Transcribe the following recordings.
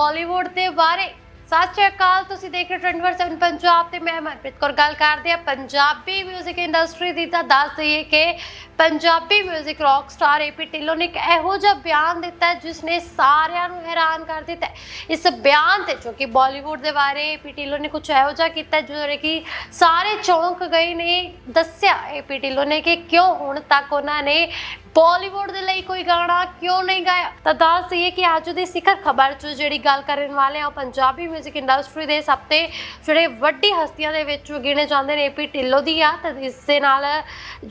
ਬਾਲੀਵੁੱਡ ਦੇ ਬਾਰੇ ਸਤਿ ਸ਼੍ਰੀ ਅਕਾਲ ਤੁਸੀਂ ਦੇਖ ਰਹੇ ਟ੍ਰੈਂਡ ਵਰ 7 ਪੰਜਾਬ ਤੇ ਮੈਂ ਮਨਪ੍ਰੀਤ ਕੌਰ ਗੱਲ ਕਰਦੇ ਆ ਪੰਜਾਬੀ 뮤직 ਇੰਡਸਟਰੀ ਦੀ ਤਾਂ ਦੱਸ ਦਈਏ ਕਿ Punjabi 뮤직 rock star AP Dhillon ਨੇ ਇੱਕ ਇਹੋ ਜਿਹਾ ਬਿਆਨ ਦਿੱਤਾ ਹੈ ਜਿਸ ਨੇ ਸਾਰਿਆਂ ਨੂੰ ਹੈਰਾਨ ਕਰ ਦਿੱਤਾ ਹੈ। ਇਸ ਬਿਆਨ ਤੇ ਜੋ ਕਿ ਬਾਲੀਵੁੱਡ ਦੇ ਬਾਰੇ ਏਪੀ ਢਿੱਲੋਂ ਨੇ ਕੁਝ ਇਹੋ ਜਿਹਾ ਕੀਤਾ ਹੈ ਜਿਹੜੇ ਕਿ ਸਾਰੇ ਚੌਂਕ ਗਏ ਨੇ ਦੱਸਿਆ ਏਪੀ ਢਿੱਲੋਂ ਨੇ ਕਿ ਕਿਉਂ ਹੁਣ ਤੱਕ ਉਹਨਾਂ ਨੇ ਬਾਲੀਵੁੱਡ ਦੇ ਲਈ ਕੋਈ ਗਾਣਾ ਕਿਉਂ ਨਹੀਂ ਗਾਇਆ? ਤਾਂ ਦੱਸ ਦਈਏ ਕਿ ਅੱਜ ਦੀ ਸਿਖਰ ਖਬਰ 'ਚ ਜਿਹੜੀ ਗੱਲ ਕਰਨ ਵਾਲੇ ਆ, ਉਹ ਪੰਜਾਬੀ 뮤직 ਇੰਡਸਟਰੀ ਦੇ ਸਭ ਤੋਂ ਜਿਹੜੇ ਵੱਡੀ ਹਸਤੀਆਂ ਦੇ ਵਿੱਚ ਗਿਣੇ ਜਾਂਦੇ ਨੇ ਏਪੀ ਢਿੱਲੋਂ ਦੀ ਆ। ਤਾਂ ਇਸ ਦੇ ਨਾਲ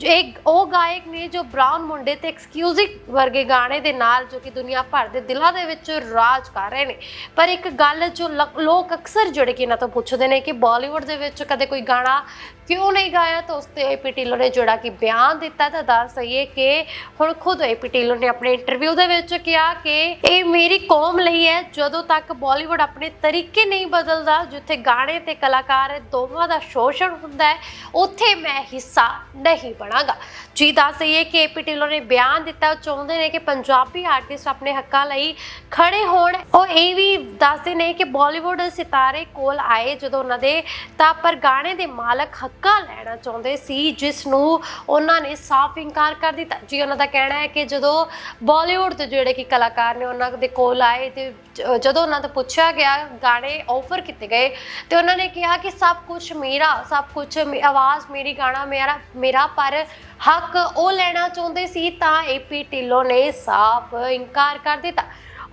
ਇੱਕ ਉਹ ਗਾਇਕ ਨੇ ਜੋ ਬ੍ਰਾਊਨ ਮੁੰਡੇ ਤੇ ਐਕਸਕਿਊਜ਼ਿਕ ਵਰਗੇ ਗਾਣੇ ਦੇ ਨਾਲ ਜੋ ਕਿ ਦੁਨੀਆ ਭਰ ਦੇ ਦਿਲਾਂ ਦੇ ਵਿੱਚ ਰਾਜ ਕਰ ਰਹੇ ਨੇ। ਪਰ ਇੱਕ ਗੱਲ ਜੋ ਲ- ਲੋਕ ਅਕਸਰ ਜਿਹੜੇ ਕਿ ਇਹਨਾਂ ਤੋਂ ਪੁੱਛਦੇ ਨੇ ਕਿ ਬਾਲੀਵੁੱਡ ਦੇ ਵਿੱਚ ਕਦੇ ਕੋਈ ਗਾਣਾ ਕਿਉਂ ਨਹੀਂ ਗਾਇਆ? ਤਾਂ ਉਸ ਤੇ ਏਪੀ ਢਿੱਲੋਂ ਨੇ ਜਿਹੜਾ ਕਿ ਬਿਆਨ ਦਿੱਤਾ ਤਾਂ ਦੱਸ ਦਈਏ ਕਿ ਹੁਣ ਖੁਦ ਏਪੀ ਢਿੱਲੋਂ ਨੇ ਆਪਣੇ ਇੰਟਰਵਿਊ ਦੇ ਵਿੱਚ ਕਿਹਾ ਕਿ ਇਹ ਮੇਰੀ ਕੌਮ ਲਈ ਹੈ। ਜਦੋਂ ਤੱਕ ਬਾਲੀਵੁੱਡ ਆਪਣੇ ਤਰੀਕੇ ਨਹੀਂ ਬਦਲਦਾ, ਜਿੱਥੇ ਗਾਣੇ ਤੇ ਕਲਾਕਾਰ ਦੋਵਾਂ ਦਾ ਸ਼ੋਸ਼ਣ ਹੁੰਦਾ ਹੈ, ਉੱਥੇ ਮੈਂ ਹਿੱਸਾ ਨਹੀਂ ਬਣਾਗਾ। ਜੀ ਦੱਸ ਦਈਏ ਕਿ ਏਪੀ ਢਿੱਲੋਂ ਨੇ ਬਿਆਨ ਦਿੱਤਾ ਉਹ ਚਾਹੁੰਦੇ ਨੇ ਕਿ ਪੰਜਾਬੀ ਆਰਟਿਸਟ ਆਪਣੇ ਹੱਕਾਂ ਲਈ ਖੜੇ ਹੋਣ। ਉਹ ਇਹ ਵੀ ਦੱਸਦੇ ਨੇ ਕਿ ਬਾਲੀਵੁੱਡ ਸਿਤਾਰੇ ਕੋਲ ਆਏ ਜਦੋਂ ਉਹਨਾਂ ਦੇ ਤਾਂ ਪਰ ਗਾਣੇ ਦੇ ਮਾਲਕ ਹੱਕਾਂ ਲੈਣਾ ਚਾਹੁੰਦੇ ਸੀ ਜਿਸ ਨੂੰ ਉਹਨਾਂ ਨੇ ਸਾਫ਼ ਇਨਕਾਰ ਕਰ ਦਿੱਤਾ। ਜੀ, ਉਹਨਾਂ ਦਾ ਕਹਿਣਾ ਹੈ ਕਿ ਜਦੋਂ ਬਾਲੀਵੁੱਡ ਦੇ ਜਿਹੜੇ ਕਿ ਕਲਾਕਾਰ ਨੇ ਉਹਨਾਂ ਦੇ ਕੋਲ ਆਏ ਤੇ ਜਦੋਂ ਉਹਨਾਂ ਤੋਂ ਪੁੱਛਿਆ ਗਿਆ, ਗਾਣੇ ਆਫਰ ਕੀਤੇ ਗਏ, ਤੇ ਉਹਨਾਂ ਨੇ ਕਿਹਾ ਕਿ ਸਭ ਕੁਝ ਮੇਰਾ, ਸਭ ਕੁਝ ਆਵਾਜ਼ ਮੇਰੀ, ਗਾਣਾ ਮੇਰਾ ਮੇਰਾ, ਪਰ ਹੱਕ ਉਹ ਲੈਣਾ ਚਾਹੁੰਦੇ ਸੀ ਤਾਂ ਏਪੀ ਢਿੱਲੋਂ ਨੇ ਸਾਫ਼ ਇਨਕਾਰ ਕਰ ਦਿੱਤਾ।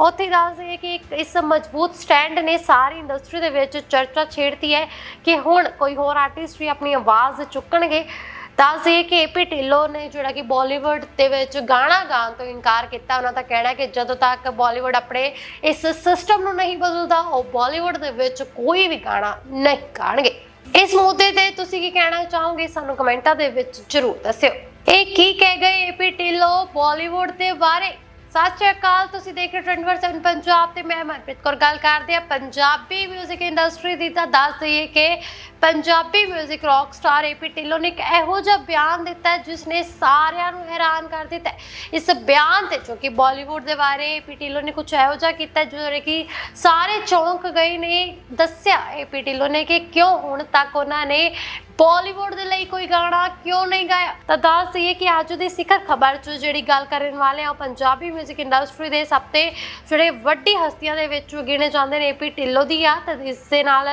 ਉੱਥੇ ਦੱਸ ਦਈਏ ਕਿ ਇੱਕ ਇਸ ਮਜ਼ਬੂਤ ਸਟੈਂਡ ਨੇ ਸਾਰੀ ਇੰਡਸਟਰੀ ਦੇ ਵਿੱਚ ਚਰਚਾ ਛੇੜਤੀ ਹੈ ਕਿ ਹੁਣ ਕੋਈ ਹੋਰ ਆਰਟਿਸਟ ਵੀ ਆਪਣੀ ਆਵਾਜ਼ ਚੁੱਕਣਗੇ। ਦੱਸ ਦਈਏ ਕਿ ਏਪੀ ਢਿੱਲੋਂ ਨੇ ਜਿਹੜਾ ਕਿ ਬਾਲੀਵੁੱਡ ਦੇ ਵਿੱਚ ਗਾਣਾ ਗਾਉਣ ਤੋਂ ਇਨਕਾਰ ਕੀਤਾ। ਉਹਨਾਂ ਦਾ ਕਹਿਣਾ ਕਿ ਜਦੋਂ ਤੱਕ ਬਾਲੀਵੁੱਡ ਆਪਣੇ ਇਸ ਸਿਸਟਮ ਨੂੰ ਨਹੀਂ ਬਦਲਦਾ, ਉਹ ਬਾਲੀਵੁੱਡ ਦੇ ਵਿੱਚ ਕੋਈ ਵੀ ਗਾਣਾ ਨਹੀਂ ਗਾਣਗੇ। ਇਸ ਮੁੱਦੇ ਤੇ ਤੁਸੀਂ ਕੀ ਕਹਿਣਾ ਚਾਹੋਗੇ? ਸਾਨੂੰ ਕਮੈਂਟਾਂ ਦੇ ਵਿੱਚ ਜ਼ਰੂਰ ਦੱਸਿਓ। ਇਹ ਕੀ ਕਹਿ ਗਏ ਏਪੀ ਢਿੱਲੋਂ ਬਾਲੀਵੁੱਡ ਦੇ ਬਾਰੇ? ਸਤਿ ਸ਼੍ਰੀ ਅਕਾਲ, ਤੁਸੀਂ ਦੇਖ ਰਹੇ ਟ੍ਰੈਂਡ ਵਰ 7 ਪੰਜਾਬ ਤੇ ਮੈਂ ਮਨਪ੍ਰੀਤ ਕੌਰ। ਗੱਲ ਕਰਦੇ ਆ ਪੰਜਾਬੀ 뮤직 ਇੰਡਸਟਰੀ ਦੀ ਤਾਂ ਦੱਸ ਦਈਏ ਕਿ Punjabi 뮤직 rock star AP Dhillon ਨੇ ਇੱਕ ਇਹੋ ਜਿਹਾ ਬਿਆਨ ਦਿੱਤਾ ਹੈ ਜਿਸ ਨੇ ਸਾਰਿਆਂ ਨੂੰ ਹੈਰਾਨ ਕਰ ਦਿੱਤਾ ਹੈ। ਇਸ ਬਿਆਨ ਤੇ ਜੋ ਕਿ ਬਾਲੀਵੁੱਡ ਦੇ ਬਾਰੇ ਏਪੀ ਢਿੱਲੋਂ ਨੇ ਕੁਝ ਇਹੋ ਜਿਹਾ ਕੀਤਾ ਹੈ ਜਿਹੜੇ ਕਿ ਸਾਰੇ ਚੌਂਕ ਗਏ ਨੇ ਦੱਸਿਆ ਏਪੀ ਢਿੱਲੋਂ ਨੇ ਕਿ ਕਿਉਂ ਹੁਣ ਤੱਕ ਉਹਨਾਂ ਨੇ ਬਾਲੀਵੁੱਡ ਦੇ ਲਈ ਕੋਈ ਗਾਣਾ ਕਿਉਂ ਨਹੀਂ ਗਾਇਆ ਤਾਂ ਦੱਸ ਦਈਏ ਕਿ ਅੱਜ ਦੀ ਸਿਖਰ ਖਬਰ 'ਚ ਜਿਹੜੀ ਗੱਲ ਕਰਨ ਵਾਲੇ ਆ ਉਹ ਪੰਜਾਬੀ 뮤직 ਇੰਡਸਟਰੀ ਦੇ ਸਭ ਤੋਂ ਜਿਹੜੇ ਵੱਡੀ ਹਸਤੀਆਂ ਦੇ ਵਿੱਚ ਗਿਣੇ ਜਾਂਦੇ ਨੇ ਏਪੀ ਢਿੱਲੋਂ ਦੀ ਆ ਤਾਂ ਇਸ ਦੇ ਨਾਲ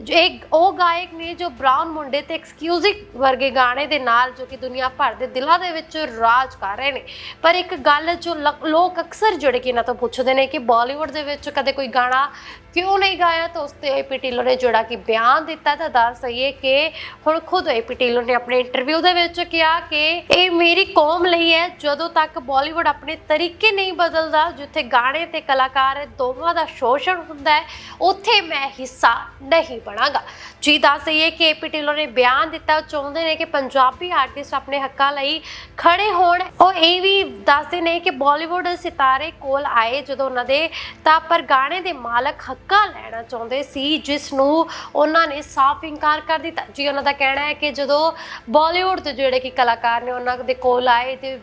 ਜੋ ਇੱਕ ਉਹ ਗਾਇਕ ਨੇ ਜੋ ਬ੍ਰਾਊਨ ਮੁੰਡੇ ਤੇ ਐਕਸਕਿਊਜ਼ਿਕ ਵਰਗੇ ਗਾਣੇ ਦੇ ਨਾਲ ਜੋ ਕਿ ਦੁਨੀਆ ਭਰ ਦੇ ਦਿਲਾਂ ਦੇ ਵਿੱਚ ਰਾਜ ਕਰ ਰਹੇ ਨੇ। ਪਰ ਇੱਕ ਗੱਲ ਜੋ ਲੋਕ ਅਕਸਰ ਜਿਹੜੇ ਕਿ ਇਹਨਾਂ ਤੋਂ ਪੁੱਛਦੇ ਨੇ ਕਿ ਬਾਲੀਵੁੱਡ ਦੇ ਵਿੱਚ ਕਦੇ ਕੋਈ ਗਾਣਾ ਕਿਉਂ ਨਹੀਂ ਗਾਇਆ ਤਾਂ ਉਸ ਤੇ ਏਪੀ ਢਿੱਲੋਂ ਨੇ ਜਿਹੜਾ ਕਿ ਬਿਆਨ ਦਿੱਤਾ ਤਾਂ ਦੱਸ ਦਈਏ ਕਿ ਹੁਣ ਖੁਦ ਏਪੀ ਢਿੱਲੋਂ ਨੇ ਆਪਣੇ ਇੰਟਰਵਿਊ ਦੇ ਵਿੱਚ ਕਿਹਾ ਕਿ ਇਹ ਮੇਰੀ ਕੌਮ ਲਈ ਹੈ, ਜਦੋਂ ਤੱਕ ਬਾਲੀਵੁੱਡ ਆਪਣੇ ਤਰੀਕੇ ਨਹੀਂ ਬਦਲਦਾ, ਜਿੱਥੇ ਗਾਣੇ ਤੇ ਕਲਾਕਾਰ ਦੋਵਾਂ ਦਾ ਸ਼ੋਸ਼ਣ ਹੁੰਦਾ ਹੈ, ਉੱਥੇ ਮੈਂ ਹਿੱਸਾ ਨਹੀਂ ਬਣਾਂਗਾ। ਜੀ ਦਾ ਦੱਸ ਦਈਏ ਕਿ ਏਪੀ ਢਿੱਲੋਂ ਨੇ ਬਿਆਨ ਦਿੱਤਾ। ਉਹ ਚਾਹੁੰਦੇ ਨੇ ਕਿ ਪੰਜਾਬੀ ਆਰਟਿਸਟ ਆਪਣੇ ਹੱਕਾਂ ਲਈ ਖੜੇ ਹੋਣ। ਉਹ ਇਹ ਵੀ ਦੱਸਦੇ ਨੇ ਕਿ ਬਾਲੀਵੁੱਡ ਸਿਤਾਰੇ ਕੋਲ ਆਏ ਜਦੋਂ ਉਹਨਾਂ ਦੇ ਤਾਂ ਪਰ ਗਾਣੇ ਦੇ ਮਾਲਕ ਹੱਕਾਂ ਲੈਣਾ ਚਾਹੁੰਦੇ ਸੀ, ਜਿਸ ਨੂੰ ਉਹਨਾਂ ਨੇ ਸਾਫ਼ ਇਨਕਾਰ ਕਰ ਦਿੱਤਾ। ਜੀ, ਉਹਨਾਂ ਦਾ ਕਹਿਣਾ ਹੈ ਕਿ ਜਦੋਂ ਬਾਲੀਵੁੱਡ ਦੇ ਜਿਹੜੇ ਕਿ ਕਲਾਕਾਰ ਨੇ ਉਹਨਾਂ ਦੇ ਕੋਲ ਆਏ ਤੇ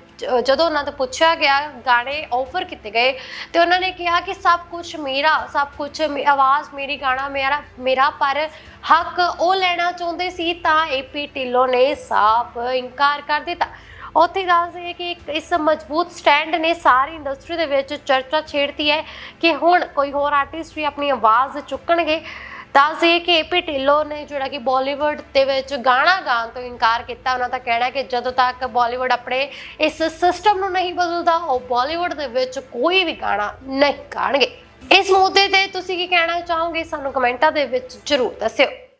ਜਦੋਂ ਉਹਨਾਂ ਤੋਂ ਪੁੱਛਿਆ ਗਿਆ, ਗਾਣੇ ਆਫਰ ਕੀਤੇ ਗਏ, ਤੇ ਉਹਨਾਂ ਨੇ ਕਿਹਾ ਕਿ ਸਭ ਕੁਝ ਮੇਰਾ, ਸਭ ਕੁਝ ਆਵਾਜ਼ ਮੇਰੀ, ਗਾਣਾ ਮੇਰਾ ਮੇਰਾ ਪਰ ਹੱਕ ਉਹ ਲੈਣਾ ਚਾਹੁੰਦੇ ਸੀ ਤਾਂ ਏਪੀ ਢਿੱਲੋਂ ਨੇ ਸਾਫ਼ ਇਨਕਾਰ ਕਰ ਦਿੱਤਾ। ਉੱਥੇ ਦੱਸ ਦਈਏ ਕਿ ਇੱਕ ਇਸ ਮਜ਼ਬੂਤ ਸਟੈਂਡ ਨੇ ਸਾਰੀ ਇੰਡਸਟਰੀ ਦੇ ਵਿੱਚ ਚਰਚਾ ਛੇੜਤੀ ਹੈ ਕਿ ਹੁਣ ਕੋਈ ਹੋਰ ਆਰਟਿਸਟ ਵੀ ਆਪਣੀ ਆਵਾਜ਼ ਚੁੱਕਣਗੇ। ਦੱਸ ਦਈਏ ਕਿ ਏਪੀ ਢਿੱਲੋਂ ਨੇ ਜਿਹੜਾ ਕਿ ਬਾਲੀਵੁੱਡ ਦੇ ਵਿੱਚ ਗਾਣਾ ਗਾਉਣ ਤੋਂ ਇਨਕਾਰ ਕੀਤਾ। ਉਹਨਾਂ ਦਾ ਕਹਿਣਾ ਕਿ ਜਦੋਂ ਤੱਕ ਬਾਲੀਵੁੱਡ ਆਪਣੇ ਇਸ ਸਿਸਟਮ ਨੂੰ ਨਹੀਂ ਬਦਲਦਾ, ਉਹ ਬਾਲੀਵੁੱਡ ਦੇ ਵਿੱਚ ਕੋਈ ਵੀ ਗਾਣਾ ਨਹੀਂ ਗਾਣਗੇ। ਇਸ ਮੁੱਦੇ ਤੇ ਤੁਸੀਂ ਕੀ ਕਹਿਣਾ ਚਾਹੋਗੇ ਸਾਨੂੰ ਕਮੈਂਟਾਂ ਦੇ ਵਿੱਚ ਜ਼ਰੂਰ ਦੱਸਿਓ।